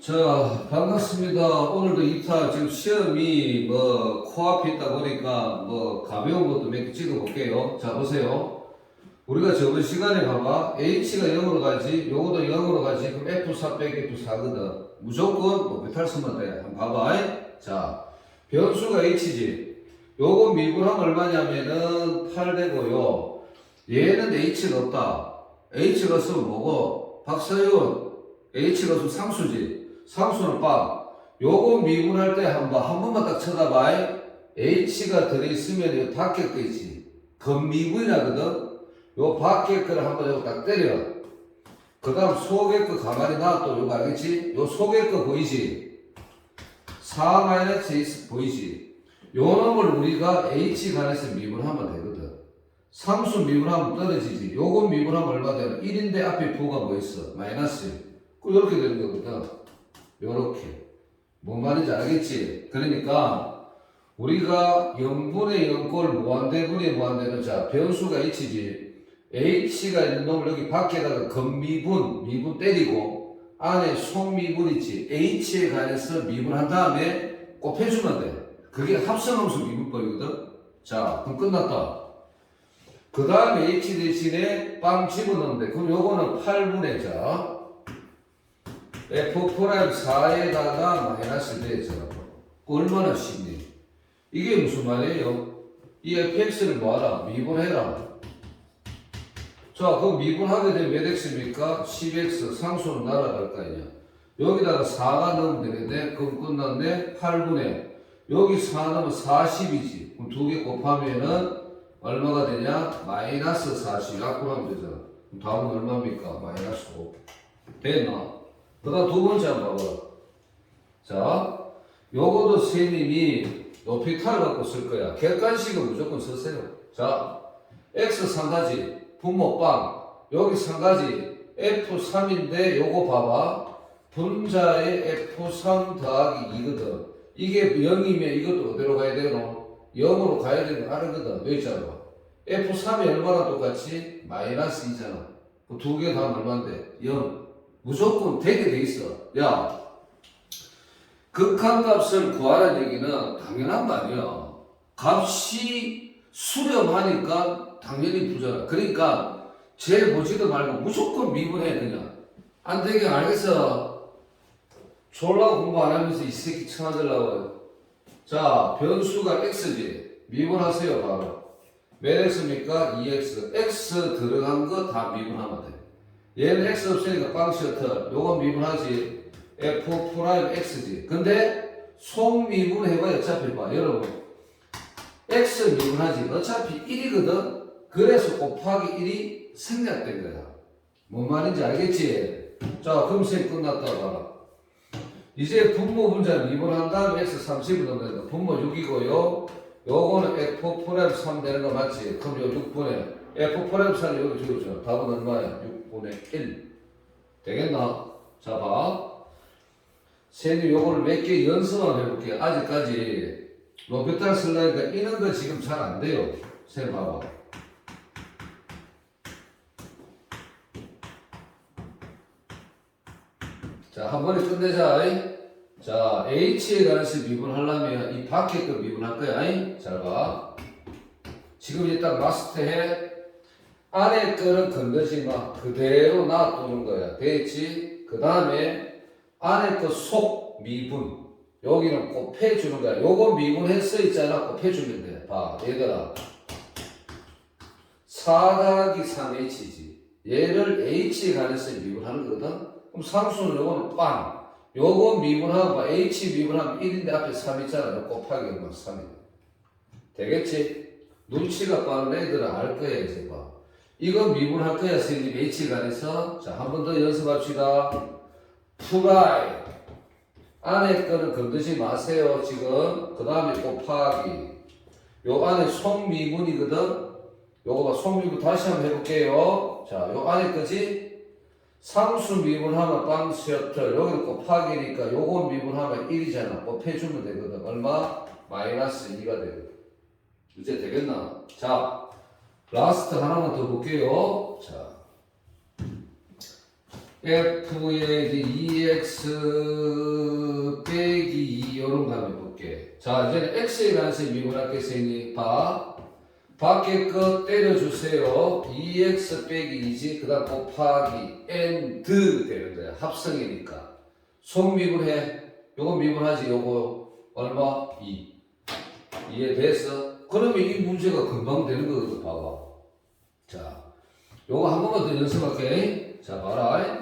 자, 반갑습니다. 오늘도 2타 지금 시험이 뭐 코앞에 있다 보니까 뭐 가벼운 것도 몇 개 찍어 볼게요. 자, 보세요. 우리가 저번 시간에 봐봐. H가 0으로 가지, 요거도 0으로 가지, 그럼 F4 빼기 F4거든. 무조건 뭐 메탈 쓰면 돼. 한번 봐봐. 자, 변수가 H지. 요거 미분하면 얼마냐면은 8 되고요. 얘는 H가 없다. H가 없으면 뭐고? 박사윤, H가 없으면 상수지. 상수는 빵. 요거 미분할 때 한 번 한 번만 딱 쳐다봐. H가 들어있으면 이 밖에 거 있지. 건미분이라거든. 요 밖에 거를 한 번 요거 딱 때려. 그 다음 속에 거 가만히 놔둬. 요거 알겠지? 요 속에 거 보이지? 4 마이너스 H 보이지? 요 놈을 우리가 H 간에서 미분하면 되거든. 상수 미분하면 떨어지지. 요거 미분하면 얼마 되나? 1인데 앞에 부가 뭐 있어? 마이너스. 그 이렇게 되는 거거든. 요렇게. 뭔 말인지 알겠지? 그러니까 우리가 0분의 0꼴 무한대분의 무한대는 자 변수가 h지. h가 있는 놈을 여기 밖에다가 건미분, 미분 때리고 안에 속미분 있지. h에 관해서 미분한 다음에 곱해주면 돼. 그게 합성함수 미분법이거든. 자, 그럼 끝났다. 그 다음에 h 대신에 빵 집어넣으면 돼. 그럼 요거는 8분의 자. F 프라임 4에다가 마이너스 되죠. 얼마나 쉽니? 이게 무슨 말이에요? 이 fx를 뭐하라? 미분해라. 자, 그럼 미분하게 되면 몇 x입니까? 10x 상수는 날아갈 거 아니야. 여기다가 4가 넣으면 되는데, 그럼 끝났네? 8분의. 여기 4 넣으면 40이지. 그럼 두 개 곱하면은 얼마가 되냐? 마이너스 40. 약분하면 되잖아. 그럼 다음은 얼마입니까? 마이너스 5. 됐나? 그 다음 두 번째 한번 봐봐. 자, 요거도 선생님이 높이 탈 갖고 쓸 거야. 객관식은 무조건 쓰세요. 자, x 3가지, 분모 빵. 여기 3가지, f3인데 요거 봐봐. 분자의 f3 더하기 2거든. 이게 0이면 이것도 어디로 가야 되노? 0으로 가야 되는 거 알거든. 여기 있잖아. f3이 얼마나 똑같이? 마이너스 2잖아. 그 두 개 다음 얼마인데? 0. 무조건 되게 돼 있어. 야, 극한값을 구하라는 얘기는 당연한 말이야. 값이 수렴하니까 당연히 부자라. 그러니까 쟤 보지도 말고 무조건 미분해 그냥. 안 되게 알겠어. 졸라 공부 안 하면서 이 새끼 쳐맞으려고. 자, 변수가 x지. 미분하세요, 바로. 몇 x입니까? 2x. x 들어간 거 다 미분하면 돼. 얘는 x 없으니까 빵 셔틀. 요건 미분하지. f 프라임 x지. 근데 속 미분 해봐야 어차피 봐. 여러분. x 미분하지. 어차피 1이거든. 그래서 곱하기 1이 생략된 거야. 뭔 말인지 알겠지? 자, 그럼 셈 끝났다 봐라. 이제 분모 분자 미분한 다음 x 30을 넣으면 된다. 분모 6이고요. 요거는 f 프라임 3 되는 거 맞지? 그럼 요 6분의 f 3을 여기 지워줘. 답은 얼마야? 6분의 1. 되겠나? 자, 봐. 쌤이 요거를 몇 개 연습만 해볼게요. 아직까지 로페탈 쓸라니까 이런 거 지금 잘 안 돼요. 쌤 봐봐. 자, 한 번에 끝내자. 이. 자, H에 관해서 미분하려면 이 밖에 거 미분할 거야. 이. 잘 봐. 지금 일단 마스터해. 안에 거는 건드지 마. 그대로 놔두는 거야. 됐지? 그 다음에 안에 거 속 미분. 여기는 곱해주는 거야. 요거 미분했어 있잖아. 곱해주면 돼. 봐. 얘들아. 4 더하기 3H지. 얘를 H에 관해서 미분하는 거거든. 그럼 상수는 요거는 빵. 요거 미분하고 봐. H 미분하면 1인데 앞에 3 있잖아. 요 곱하기 얼마? 3이. 되겠지? 눈치가 빠른 애들은 알 거야, 이제 봐. 이거 미분 할 거야, 선생님. H 관해서. 자, 한 번 더 연습합시다. 프라이. 안에 거는 건드지 마세요, 지금. 그 다음에 곱하기. 요 안에 속미분이거든. 요거 봐, 속미분 다시 한번 해볼게요. 자, 요 안에 거지? 상수 미분하면 빵 셔틀. 여기는 곱하기니까 요거 미분하면 1이잖아. 곱해주면 되거든. 얼마? 마이너스 2가 되거든. 이제 되겠나? 자, 라스트 하나만 더 볼게요. 자. f의 이제 2x 빼기 2 이런 거 한번 해볼게. 자, 이제는 x에 관해서 미분할겠으니 봐. 밖에 거 때려주세요. 2x 빼기 2지, 그 다음 곱하기 드 되는 거야. 합성이니까. 속 미분해. 요거 미분하지, 요거 얼마? 2. 이해됐어? 그러면 이 문제가 금방 되는 거거든, 봐봐. 자, 요거 한 번만 더 연습할게. 자, 봐라.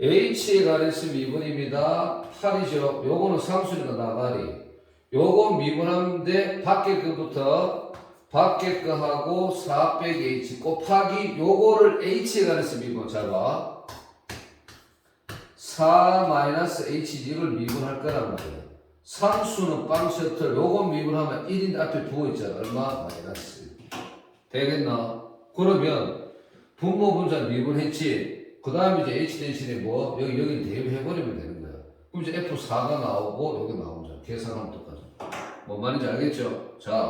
H에 관해서 미분입니다. 8이죠. 요거는 상수니까 나가리. 요거 미분하는데 밖에 거부터 밖에 거하고 4 빼기 H 곱하기 요거를 H에 관해서 미분. 잘 봐. 4 마이너스 H 이걸 미분할 거란 말이야. 상수는 빵 셔틀 요거 미분하면 1인 앞에 부어 있잖아. 얼마? 마이너스. 되겠나? 그러면 분모 분자 미분했지. 그 다음에 이제 H 대신에 뭐 여기 여기 대입해버리면 되는 거야. 그럼 이제 F4가 나오고 여기 나오죠. 계산하면 똑같아. 뭔 말인지 알겠죠? 자.